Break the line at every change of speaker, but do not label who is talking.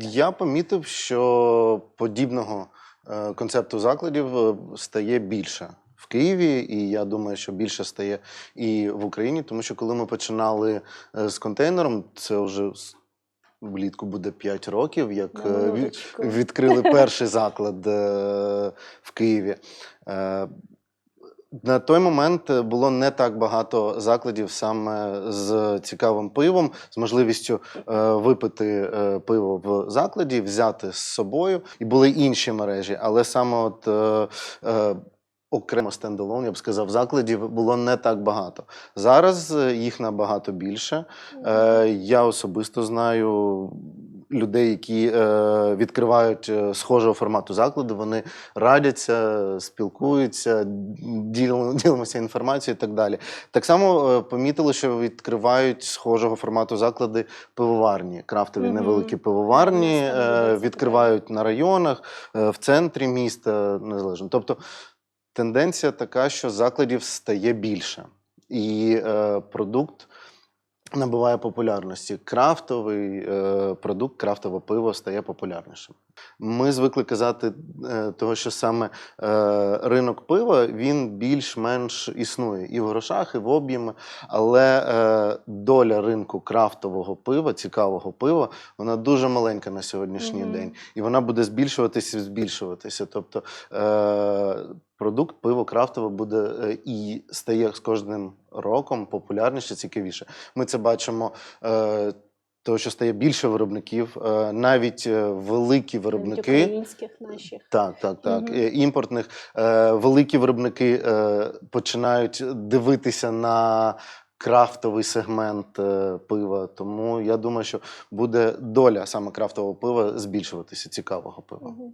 Я помітив, що подібного е, концепту закладів е, стає більше в Києві, і я думаю, що більше стає і в Україні, тому що коли ми починали е, з контейнером, це вже влітку буде 5 років, як відкрили перший заклад в Києві. На той момент е, було не так багато закладів саме з цікавим пивом, з можливістю е, випити е, пиво в закладі, взяти з собою. І були інші мережі, але саме от. Е, е, Окремо стендалон, я б сказав, закладів було не так багато. Зараз е, їх набагато більше. Е, я особисто знаю людей, які е, відкривають е, схожого формату заклади. Вони радяться, спілкуються, ділимося інформацією і так далі. Так само е, помітили, що відкривають схожого формату заклади пивоварні, крафтові невеликі пивоварні, відкривають на районах, в центрі міста, незалежно. Тобто тенденція така, що закладів стає більше, і продукт набуває популярності. Крафтовий е, продукт, крафтове пиво стає популярнішим. Ми звикли казати, е, того, що саме е, ринок пива він більш-менш існує і в грошах, і в об'ємі. Але е, доля ринку крафтового пива, цікавого пива, вона дуже маленька на сьогоднішній
Мгм.
день. І вона буде збільшуватися і збільшуватися. Тобто продукт пиво крафтове буде і стає з кожним роком популярніше, цікавіше. Ми це бачимо. Е, того, що стає більше виробників, е, навіть великі великі
Навіть
виробники,
українських наших.
так, так, так, е, імпортних, е, великі виробники е, починають дивитися на крафтовий сегмент е, пива. Тому я думаю, що буде доля саме крафтового пива збільшуватися, цікавого пива.
Мгм.